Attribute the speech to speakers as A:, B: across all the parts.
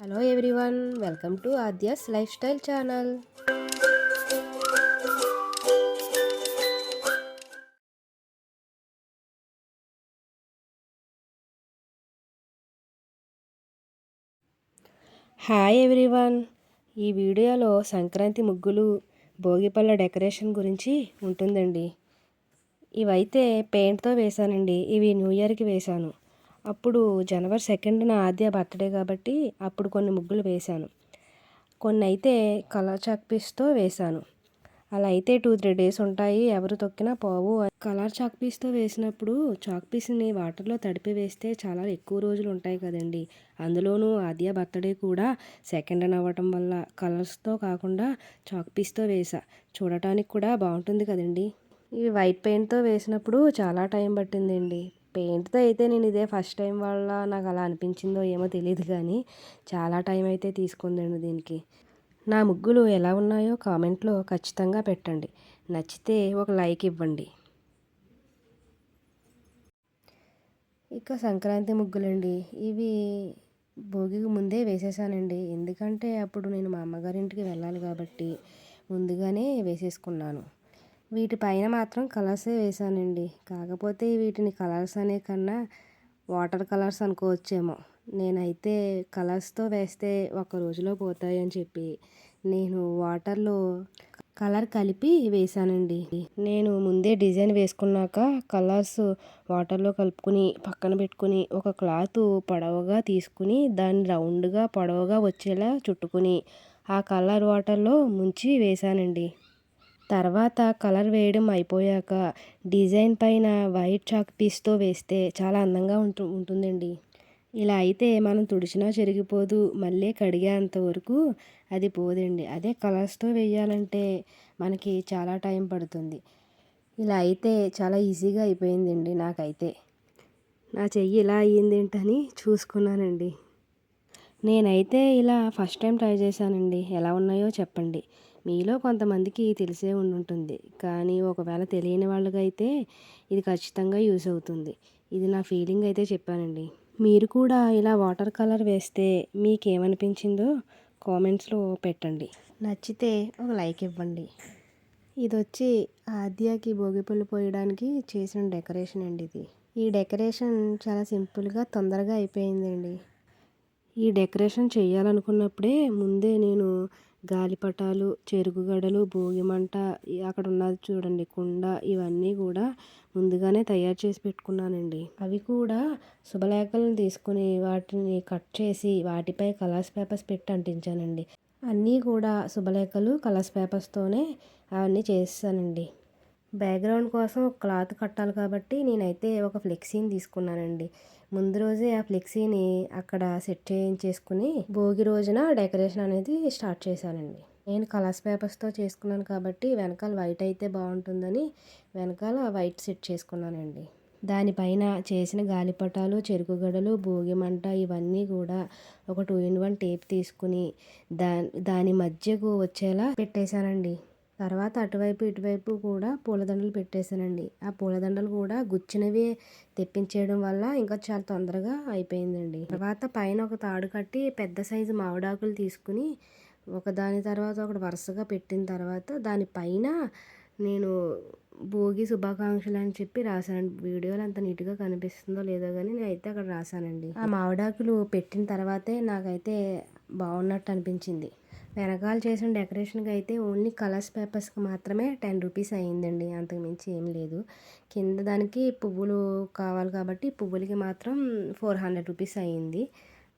A: Hello everyone welcome to Aadya's lifestyle channel hi everyone ఈ వీడియోలో సంక్రాంతి ముగ్గులు భోగిపళ్ళ డెకరేషన్ గురించి ఉంటుందండి. ఇవైతే పెయింట్తో వేశానండి ఇవి న్యూ ఇయర్కి వేశాను. అప్పుడు జనవరి సెకండ్న ఆద్య బర్త్డే కాబట్టి అప్పుడు కొన్ని ముగ్గులు వేశాను. కొన్ని అయితే కలర్ చాక్ పీస్తో వేశాను. అలా అయితే టూ త్రీ డేస్ ఉంటాయి ఎవరు తొక్కినా పోవు కలర్ చాక్ పీస్తో వేసినప్పుడు చాక్ పీస్ని వాటర్లో తడిపి వేస్తే చాలా ఎక్కువ రోజులు ఉంటాయి కదండి. అందులోనూ ఆద్య బర్త్డే కూడా సెకండ్ అవ్వటం వల్ల కలర్స్తో కాకుండా చాక్ పీస్తో వేసా చూడటానికి కూడా బాగుంటుంది కదండి. ఇవి వైట్ పెయింట్తో వేసినప్పుడు చాలా టైం పట్టిందండి. పెయింట్తో అయితే నేను ఇదే ఫస్ట్ టైం వల్ల నాకు అలా అనిపించిందో ఏమో తెలియదు కానీ చాలా టైం అయితే తీసుకుందండి దీనికి. నా ముగ్గులు ఎలా ఉన్నాయో కామెంట్లో ఖచ్చితంగా పెట్టండి. నచ్చితే ఒక లైక్ ఇవ్వండి. ఇక సంక్రాంతి ముగ్గులండి. ఇవి భోగికి ముందే వేసేసానండి. ఎందుకంటే అప్పుడు నేను మా అమ్మగారింటికి వెళ్ళాలి కాబట్టి ముందుగానే వేసేసుకున్నాను. వీటిపైన మాత్రం కలర్సే వేసానండి. కాకపోతే వీటిని కలర్స్ అనే కన్నా వాటర్ కలర్స్ అనుకోవచ్చేమో. నేనైతే కలర్స్తో వేస్తే ఒక రోజులో పోతాయని చెప్పి నేను వాటర్లో కలర్ కలిపి వేసానండి. నేను ముందే డిజైన్ వేసుకున్నాక కలర్స్ వాటర్లో కలుపుకుని పక్కన పెట్టుకుని ఒక క్లాత్ పొడవుగా తీసుకుని దాన్ని రౌండ్గా పొడవుగా వచ్చేలా చుట్టుకుని ఆ కలర్ వాటర్లో ముంచి వేసానండి. తర్వాత కలర్ వేయడం అయిపోయాక డిజైన్ పైన వైట్ చాక్ పీస్తో వేస్తే చాలా అందంగా ఉంటు ఉంటుందండి. ఇలా అయితే మనం తుడిచినా చెరిగిపోదు మళ్ళీ కడిగేంత వరకు అది పోదండి. అదే కలర్స్తో వేయాలంటే మనకి చాలా టైం పడుతుంది. ఇలా అయితే చాలా ఈజీగా అయిపోయిందండి నాకైతే. నా చెయ్యి ఇలా అయ్యిందేంటని చూసుకున్నానండి. నేనైతే ఇలా ఫస్ట్ టైం ట్రై చేశానండి. ఎలా ఉన్నాయో చెప్పండి. మీలో కొంతమందికి తెలిసే ఉండుంటుంది. కానీ ఒకవేళ తెలియని వాళ్ళకైతే ఇది ఖచ్చితంగా యూస్ అవుతుంది. ఇది నా ఫీలింగ్ అయితే చెప్పానండి. మీరు కూడా ఇలా వాటర్ కలర్ వేస్తే మీకేమనిపించిందో కామెంట్స్లో పెట్టండి. నచ్చితే ఒక లైక్ ఇవ్వండి. ఇది వచ్చి ఆద్యాకి భోగిపళ్ళు పోయడానికి చేసిన డెకరేషన్ అండి ఇది. ఈ డెకరేషన్ చాలా సింపుల్గా తొందరగా అయిపోయిందండి. ఈ డెకరేషన్ చేయాలనుకున్నప్పుడే ముందే నేను గాలిపటాలు చెరుకుగడలు భోగిమంట అక్కడ ఉన్నది చూడండి కుండ ఇవన్నీ కూడా ముందుగానే తయారు చేసి పెట్టుకున్నానండి. అవి కూడా శుభలేఖలను తీసుకుని వాటిని కట్ చేసి వాటిపై కలర్స్ పేపర్స్ పెట్టి అంటించానండి. అన్నీ కూడా శుభలేఖలు కలర్స్ పేపర్స్తోనే అవన్నీ చేస్తానండి. బ్యాక్గ్రౌండ్ కోసం ఒక క్లాత్ కట్టాలి కాబట్టి నేనైతే ఒక ఫ్లెక్సీని తీసుకున్నానండి. ముందు రోజే ఆ ఫ్లెక్సీని అక్కడ సెట్ చేయించేసుకుని భోగి రోజున డెకరేషన్ అనేది స్టార్ట్ చేశానండి. నేను కలర్స్ పేపర్స్తో చేసుకున్నాను కాబట్టి వెనకాల వైట్ అయితే బాగుంటుందని వెనకాల వైట్ సెట్ చేసుకున్నానండి. దానిపైన చేసిన గాలిపటాలు చెరుకు గడలు భోగి మంట ఇవన్నీ కూడా ఒక టూ ఇన్ వన్ టేప్ తీసుకుని దా దాని మధ్యకు వచ్చేలా పెట్టేశానండి. తర్వాత అటువైపు ఇటువైపు కూడా పూలదండలు పెట్టేశానండి. ఆ పూలదండలు కూడా గుచ్చినవి తెప్పించేయడం వల్ల ఇంకా చాలా తొందరగా అయిపోయిందండి. తర్వాత పైన ఒక తాడు కట్టి పెద్ద సైజు మామిడాకులు తీసుకుని ఒక దాని తర్వాత ఒకటి వరుసగా పెట్టిన తర్వాత దానిపైన నేను భోగి శుభాకాంక్షలు అని చెప్పి రాశాను వీడియోలు అంత నీట్గా కనిపిస్తుందో లేదో కానీ నేను అయితే అక్కడ రాశానండి. ఆ మామిడాకులు పెట్టిన తర్వాతే నాకైతే బాగున్నట్టు అనిపించింది. వెనకాల చేసిన డెకరేషన్కి అయితే ఓన్లీ కలర్స్ పేపర్స్కి మాత్రమే టెన్ రూపీస్ అయ్యిందండి. అంతకుమించి ఏం లేదు. కింద దానికి పువ్వులు కావాలి కాబట్టి పువ్వులకి మాత్రం ఫోర్ హండ్రెడ్ రూపీస్ అయ్యింది.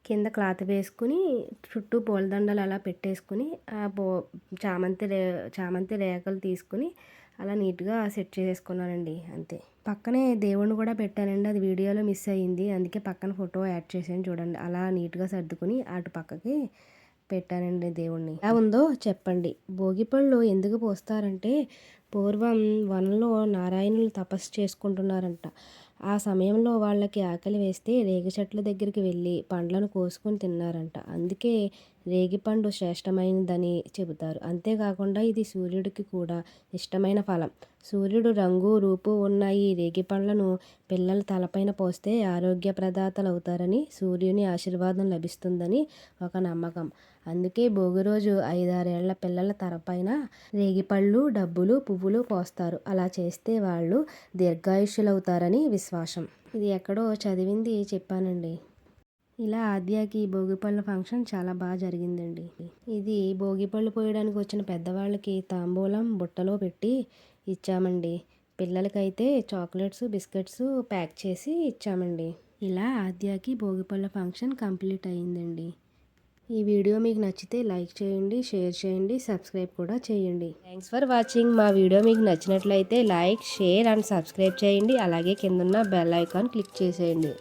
A: కింద క్లాత్ వేసుకుని చుట్టూ పూలదండలు అలా పెట్టేసుకుని ఆ పో చామంతి రే చామంతి రేఖలు తీసుకుని అలా నీట్గా సెట్ చేసుకున్నానండి అంతే. పక్కనే దేవుణ్ణి కూడా పెట్టానండి. అది వీడియోలో మిస్ అయ్యింది. అందుకే పక్కన ఫోటో యాడ్ చేసాను చూడండి. అలా నీట్గా సర్దుకుని అటు పక్కకి పెట్టానండి దేవుణ్ణి. ఎలా ఉందో చెప్పండి. భోగిపళ్ళు ఎందుకు పోస్తారంటే పూర్వం వనంలో నారాయణులు తపస్సు చేసుకుంటున్నారంట. ఆ సమయంలో వాళ్ళకి ఆకలి వేస్తే రేగి చెట్ల దగ్గరికి వెళ్ళి పండ్లను కోసుకొని తిన్నారంట. అందుకే రేగిపండు శ్రేష్టమైనదని చెబుతారు. అంతేకాకుండా ఇది సూర్యుడికి కూడా ఇష్టమైన ఫలం. సూర్యుడు రంగు రూపు ఉన్న ఈ రేగిపండ్లను పిల్లల తలపైన పోస్తే ఆరోగ్య ప్రదాతలు అవుతారని సూర్యుని ఆశీర్వాదం లభిస్తుందని ఒక నమ్మకం. అందుకే భోగి రోజు ఐదారేళ్ళ పిల్లల తరపైన రేగిపళ్ళు డబ్బులు పువ్వులు పోస్తారు. అలా చేస్తే వాళ్ళు దీర్ఘాయుష్యులవుతారని విశ్వాసం. ఇది ఎక్కడో చదివింది చెప్పానండి. ఇలా ఆద్యాకి భోగిపళ్ళ ఫంక్షన్ చాలా బాగా జరిగిందండి. ఇది భోగిపళ్ళు పోయడానికి వచ్చిన పెద్దవాళ్ళకి తాంబూలం బుట్టలో పెట్టి ఇచ్చామండి. పిల్లలకైతే చాక్లెట్స్ బిస్కెట్స్ ప్యాక్ చేసి ఇచ్చామండి. ఇలా ఆద్యాకి భోగిపళ్ళ ఫంక్షన్ కంప్లీట్ అయ్యిందండి ఈ వీడియో మీకు నచ్చితే లైక్ చేయండి షేర్ చేయండి సబ్స్క్రైబ్ కూడా చేయండి. థ్యాంక్స్ ఫర్ వాచింగ్ మా వీడియో మీకు నచ్చినట్లయితే లైక్ షేర్ అండ్ సబ్స్క్రైబ్ చేయండి. అలాగే కిందన్న బెల్ ఐకాన్ క్లిక్ చేసేయండి.